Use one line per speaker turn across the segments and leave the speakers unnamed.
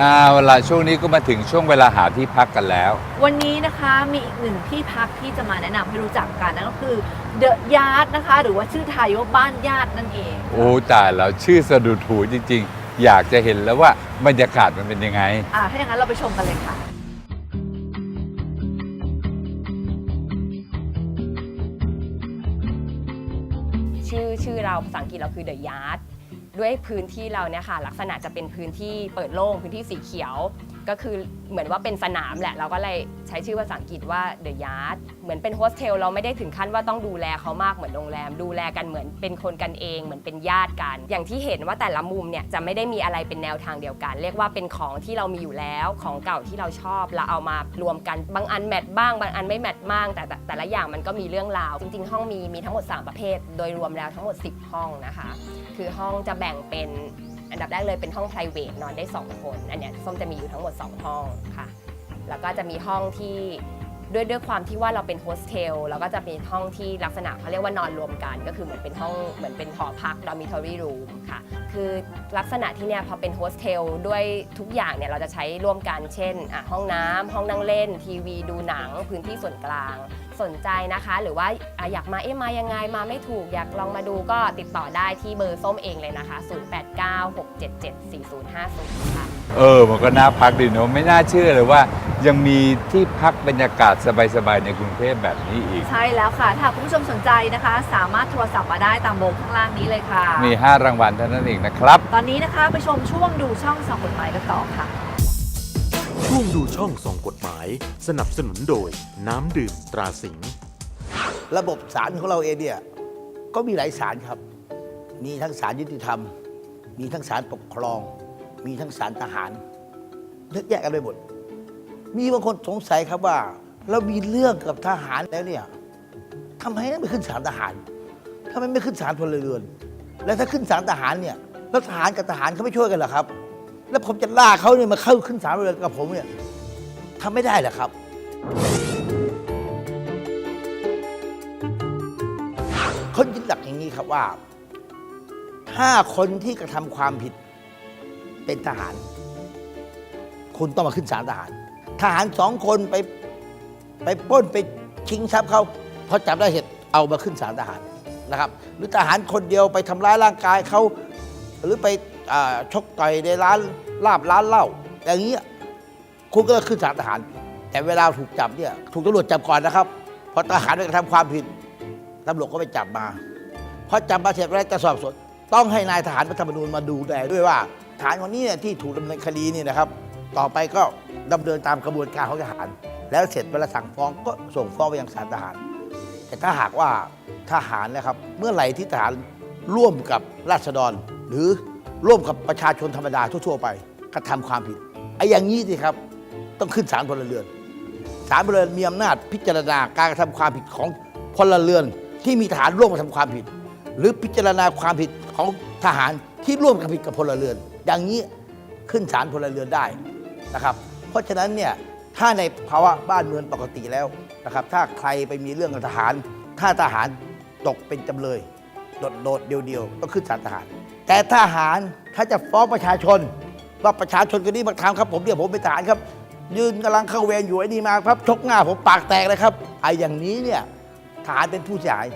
อ่าเวลาช่วงนี้ก็มาถึงช่วงเวลาหาที่พักกันแล้ว
วันนี้นะคะมีอีกหนึ่งที่พักที่จะมาแนะนำให้รู้จักกันนั่นก็คือเดอะยาร์ดนะคะ หรือว่าชื่อไทยว่าบ้านญาตินั่นเอง
โอ้ตายแล้วชื่อสะดุดหูจริง ๆ อยากจะเห็นแล้วว่าบรรยากาศมันเป็นยังไง
อ่าถ้าอย่างนั้นเราไปชมกันเลยค่ะ
ชื่อชื่อเราภาษาอังกฤษเราคือ The Yard ด้วยพื้นที่เราเนี่ยค่ะลักษณะจะเป็นพื้นที่เปิดโล่งพื้นที่สีเขียว ก็คือเหมือนว่าเป็นสนามแหละ เราก็เลยใช้ชื่อภาษาอังกฤษว่า The Yard เหมือนเป็นโฮสเทลเราไม่ได้ถึงขั้นว่าต้องดูแลเขามากเหมือนโรงแรม ดูแลกันเหมือนเป็นคนกันเอง เหมือนเป็นญาติกัน อย่างที่เห็นว่าแต่ละมุมเนี่ยจะไม่ได้มีอะไรเป็นแนวทางเดียวกัน เรียกว่าเป็นของที่เรามีอยู่แล้วของเก่าที่เราชอบเราเอามารวมกันบางอันแมทบ้างบางอันไม่แมทบ้างแต่แต่แต่ละอย่างมันก็มีเรื่องราวจริง ๆ ห้องมีมีทั้งหมด 3 ประเภท โดยรวมแล้วทั้งหมด 10 ห้องนะคะ คือห้องจะแบ่งเป็นอันดับแรกเลยเป็นห้อง p r i v a t นอนได้ 2 คน อันเนี้ยส้มจะมีอยู่ทั้งหมด2 ห้องค่ะ แล้วก็จะมีห้องที่ด้วยด้วยความที่ว่าเราเป็นโฮสเทลแล้วก็จะมีห้องที่ลักษณะเขาเรียกว่านอนรวมกัน ก็คือเหมือนเป็นห้องเหมือนเป็นหอพักดอมิทอรี่รูมค่ะ คือลักษณะที่เนี่ยพอเป็นโฮสเทลด้วยทุกอย่างเนี่ยเราจะใช้ร่วมกันเช่นอะห้องน้ำห้องนั่งเล่น ทีวีดูหนังพื้นที่ส่วนกลาง สนใจนะคะ หรือว่าอะอยากมาเอ๊ะมายังไงมาไม่ถูกอยากลองมาดูก็ติดต่อได้ที่เบอร์ส้มเองเลยนะคะ 0896774050 ค่ะ
เออมันก็น่าพักดีเนอะไม่น่าเชื่อเลยว่า ยังมีที่พักบรรยากาศสบายๆในกรุงเทพแบบนี้อีก
ใช่แล้วค่ะ ถ้าคุณผู้ชมสนใจนะคะ สามารถโทรศัพท์มาได้ตามเบอร์ข้างล่างนี้เลยค่ะ
มี 5 รางวัลเท่านั้นเองนะครับ
ตอนนี้นะคะไปชมช่วงดูช่องส่องกฎหมายกันต่อค่ะ
ช่วงดูช่องส่องกฎหมาย สนับสนุนโดย น้ำดื่มตราสิงห์
ระบบศาลของเราเองเนี่ยก็มีหลายศาลครับ มีทั้งศาลยุติธรรม มีทั้งศาลปกครอง มีทั้งศาลทหารเยอะแยะกันไปหมด มีบางคนสงสัยครับว่า เรามีเรื่องกับทหารแล้วเนี่ยทำไมไม่ขึ้นศาลทหารทำไมไม่ขึ้นศาลพลเรือน แล้วถ้าขึ้นศาลทหารเนี่ย แล้วทหารกับทหารเขาไม่ช่วยกันเหรอครับ แล้วผมจะล่าเขาเนี่ยมาเข้าขึ้นศาลพลเรือกับผมเนี่ยทำไม่ได้เหรอครับเขายึดหลักอย่างนี้ครับว่า ถ้าคนที่กระทำความผิดเป็นทหาร คุณต้องมาขึ้นศาลทหาร ทหารสองคนไปไปป้นไปชิงทรัพย์เขาพอจับได้เหตุเอามาขึ้นศาลทหารนะครับ หรือทหารคนเดียวไปทำร้ายร่างกายเขา หรือไปอชกต่อยในร้านลาบร้านเหล้าอย่างเงี้ยคุณก็ขึ้นศาลทหาร แต่เวลาถูกจับเนี่ยถูกตำรวจจับก่อนนะครับเพราะทหารไปทำความผิดตำรวจก็ไปจับมาพอจับมาเสร็จแล้วจะสอบสวนต้องให้นายทหารรัฐธรรมนูญมาดูแลด้วยว่าทหารคนนี้เนี่ยที่ถูกดำเนินคดีนี่นะครับ ต่อไปก็ดำเนินตามกระบวนการของทหาร แล้วเสร็จเวลาสั่งฟ้องก็ส่งฟ้องไปยังศาลทหาร แต่ถ้าหากว่าทหารนะครับ เมื่อไหร่ที่ทหารร่วมกับราษฎร หรือร่วมกับประชาชนธรรมดาทั่วๆไปกระทำความผิดไอ้อย่างนี้สิครับต้องขึ้นศาลพลเรือนศาลพลเรือนมีอำนาจพิจารณาการกระทำความผิดของพลเรือนที่มีทหารร่วมกระทำความผิด หรือพิจารณาความผิดของทหารที่ร่วมกระทำผิดกับพลเรือน อย่างนี้ขึ้นศาลพลเรือนได้นะครับ เพราะฉะนั้นเนี่ยถ้าในภาวะบ้านเมืองปกติแล้วนะครับ ถ้าใครไปมีเรื่องกับทหาร ถ้าทหารตกเป็นจำเลยโดดโดดเดียวๆก็ขึ้นศาลทหาร แต่ทหารถ้าจะฟ้องประชาชน ว่าประชาชนคนนี้มาทำครับ ผมเนี่ยผมเป็นทหารครับ ยืนกำลังเข้าเวรอยู่ไอ้นี่มาครับชกหน้าผมปากแตกเลยครับไอ้อย่างนี้เนี่ยทหารเป็นผู้เสียหาย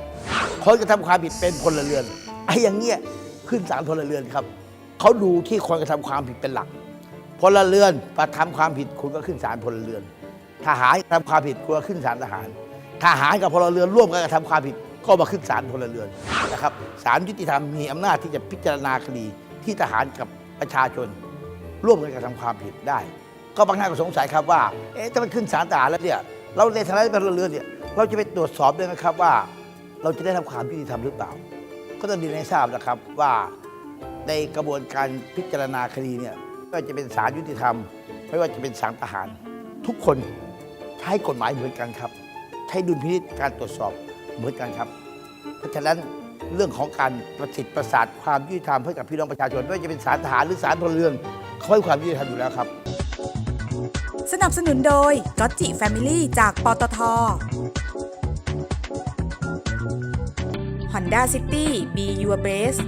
คนกระทำความผิดเป็นพลเรือนไอ้อย่างเงี้ยขึ้นศาลพลเรือนครับเขาดูที่คนกระทำความผิดเป็นหลัก พลเรือนกระทำความผิดคุณก็ขึ้นศาลพลเรือน ทหารกระทำความผิดคุณก็ขึ้นศาลทหาร ทหารกับพลเรือนร่วมกันกระทำความผิด ก็มาขึ้นศาลพลเรือนนะครับศาลยุติธรรมมีอำนาจที่จะพิจารณาคดีที่ทหารกับประชาชน ร่วมกันกระทำความผิดได้ ก็บางท่านก็สงสัยครับว่าเอ๊ะถ้ามันขึ้นศาลทหารแล้วเนี่ยเราในฐานะที่เป็นพลเรือนเนี่ยเราจะไปตรวจสอบด้วยนะครับว่า เราจะได้ทำความยุติธรรมหรือเปล่า ก็ต้องดีในทราบนะครับว่าในกระบวนการพิจารณาคดีเนี่ยไม่ว่าจะเป็นศาลยุติธรรม ไม่ว่าจะเป็นศาลทหาร ทุกคนใช้กฎหมายเหมือนกันครับ ใช้ดุลพินิจการตรวจสอบ เหมือนกันครับ เพราะฉะนั้นเรื่องของการประสิทธิ์ประสาทความยุติธรรมให้กับพี่น้องประชาชนไม่ว่าจะเป็นศาลทหารหรือศาลพลเรือนเขาให้ความยุติธรรมอยู่แล้วครับ
สนับสนุนโดยก็จิแฟมิลี่จากปตท Honda City Be Your Best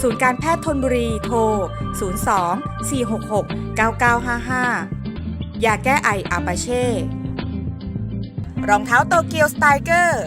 ศูนย์การแพทย์ทนบุรีโทร 02 466 9955 ยาแก้ไออาปาเช่ รองเท้าโตเกียวสไตเกอร์